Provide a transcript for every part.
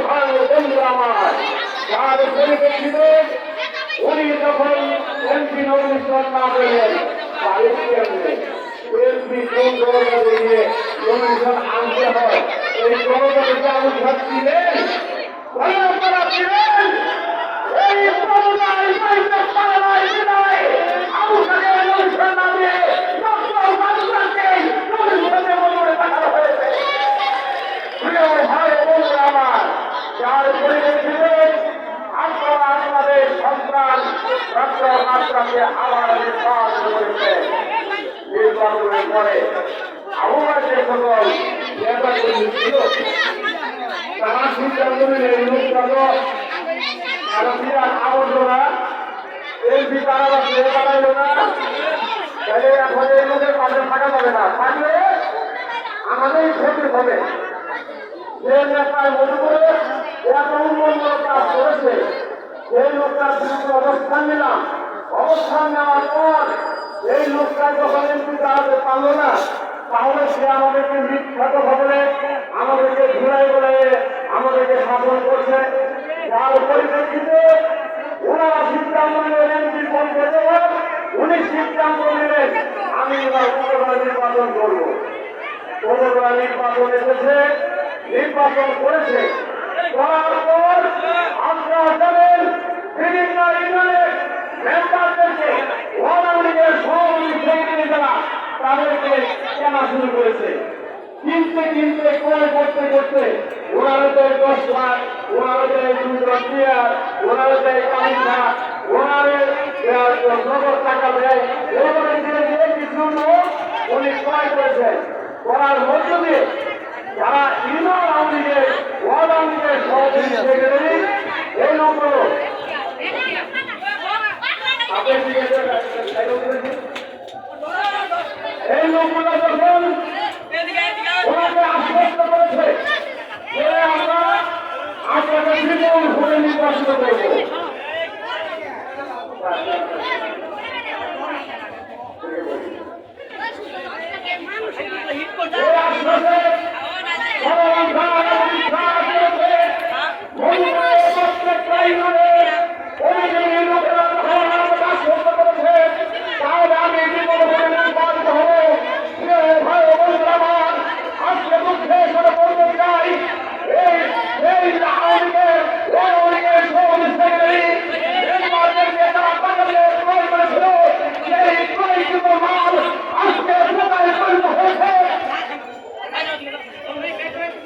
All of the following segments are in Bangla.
ভাই ও বন্ধু আমার যার পরিপ্রেক্ষিতে উনি যখন এমপি নমিনেশন না পেলেন তাহলে কেমনে এমপি কোন জনতা দিয়ে নমিনেশন আনতে হয় এই জনতা থেকে আবু সাহেব ছিলেন বলে আপনারা ছিলেন এই প্রবণতায় পাইতে পারে নাই বিদায় আবু সাহেব নমিনেশন না দিয়ে ডক্টর মানুষকে নমিনেশনে মনে পাঠানো হয়েছে প্রিয় ভাই ও বন্ধুরা আমার যার পরিপ্রেক্ষিতে আপনারা আপনাদের সন্তান মাত্রাকে আবার পরে আবহাওয়ার যে সকল নেতাকর্মী ছিল। তারা সিদ্ধান্ত নিলে এই লোকটাকে বিরাট আবর্জনা এলপি তারা বা ছেড়ে পাঠাইল না। তাহলে এখন এই লোকের পাশে না। থাকলে আমাদেরই ক্ষতি হবে। যে নেতায় মনে করে এত উন্নয়ন কাজ করেছে, সেই লোকটার বিরুদ্ধে অবস্থান নিলাম। অবস্থান নেওয়ার পর এই লোকটা যখন এমপি দাঁড়াতে পারল না, তাহলে সে আমাদেরকে মিথ্যাত খবরে আমাদেরকে ঘুরাই বলে, আমাদেরকে শাসন করছে। যার পরিপ্রেক্ষিতে ওনারা সিদ্ধান্ত নিলেন এমপি পদে দেবেন উনি সিদ্ধান্ত নিলেন আমি এবার উপজেলা নির্বাচন করব। উপজেলা নির্বাচন এসেছে, নির্বাচন করেছে। করার পর আপনারা জানেন, বিভিন্ন ইউনিয়নের মেম্বারদেরকে আওয়ামী লীগের সভাপতি সেক্রেটারি যারা তাদেরকে কেনা শুরু করেছে। কিনতে কিনতে ক্রয় করতে করতে ওনারা দেয় দশ লাখ ওনারা দেয় দুটো চেয়ার ওনারা দেয় কামিজা ওনারের নগদ টাকা দেয়। এইভাবে ধীরে ধীরে কিছু লোক উনি ক্রয় করেছেন। করার মধ্য দিয়ে যারা ইউনিয়ন আওয়ামী লীগের ওয়ার্ড আওয়ামী লীগের সভাপতি এই লোকগুলো আপনার দিকে এই লোকগুলো যখন আশ্বস্ত করেছে আমরা আপনাকে নির্বাচিত করব এই আশ্বাসে ভগবান ভাই বিশ্বাস করেছে মহিলার প্রত্যেকটা ইউনিয়নের অনেকে লোকেরা যখন আমাকে আশ্বস্ত করেছে তাহলে আমি জীবন ভোটে নির্বাচিত হব প্রিয় ভাই ও বন্ধুরা আমার আজকে দুঃখে করে বলতে চাই এই এই আওয়ামী লীগের আওয়ামী লীগের সভাপতি সেক্রেটারি মেম্বারদেরকে তারা টাকা দিয়ে ক্রয় করেছিল সেই ক্রয়কৃত মাল আজকে প্রকাশ পরিণত হয়েছে সিএনজি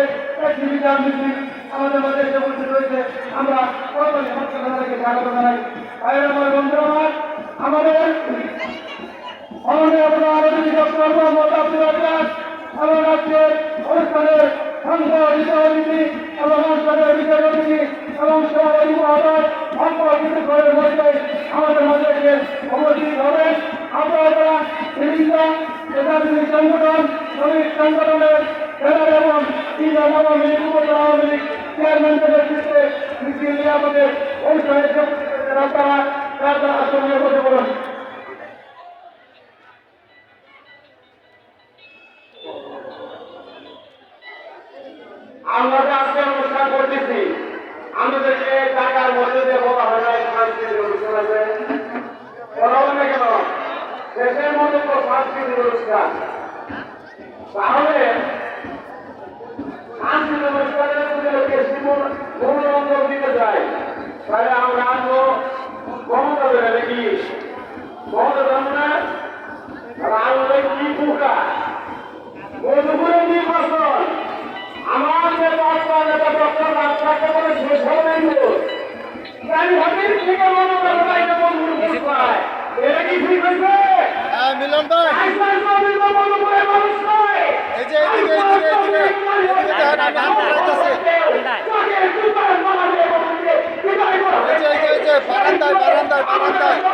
একটি মিছিল আমাদের মাঝে এসে উপস্থিত হয়েছে আমরা সরকারি মাধ্যমে স্বাগত জানাই ভাইয়ের আমার বন্ধু আমার আমাদের আমাদের আপনার আলোচিত মোহাম্মদ আব্দুল রাজাক এবং রাজ্যের অনুষ্ঠানের সাংবাদিক সভাপতি এবং অনুষ্ঠানের বিচার কমিটি এবং সভাপতি মহোদয় সম্পর্কিত ঘরের মধ্যে আমাদের মধ্যে এসে উপস্থিত হবেন আপনারা বিভিন্ন সংগঠন শ্রমিক সংগঠনের জেলার এবং ইন্ডিয়ান আওয়ামী লীগ, উপজেলা আওয়ামী লীগ চেয়ারম্যানদের নেতৃত্বে মিছিল নিয়ে আমাদের অনুষ্ঠানে তারা তারা আসনে বসে বলুন আমরা যে তাহলে অনুষ্ঠানে যদি বেশি মন- মনোরঞ্জন দিতে যায় তাহলে আমরা আসব ক্ষমতা দেবে নাকি ক্ষমতা দেবো না আমরা কি পোকা মধুপুরের নির্বাচন আমার যে বার্তা নেতা ডক্টর রাস্তাকে বলে শেষ হবে গাড়ি হাতির থেকে মনে করে বাইকে মধুপুর পায় এটা কি ঠিক হয়েছে? হ্যাঁ মিলন ভাই। এই যে, বারান্দায়, বারান্দায়, বারান্দায়।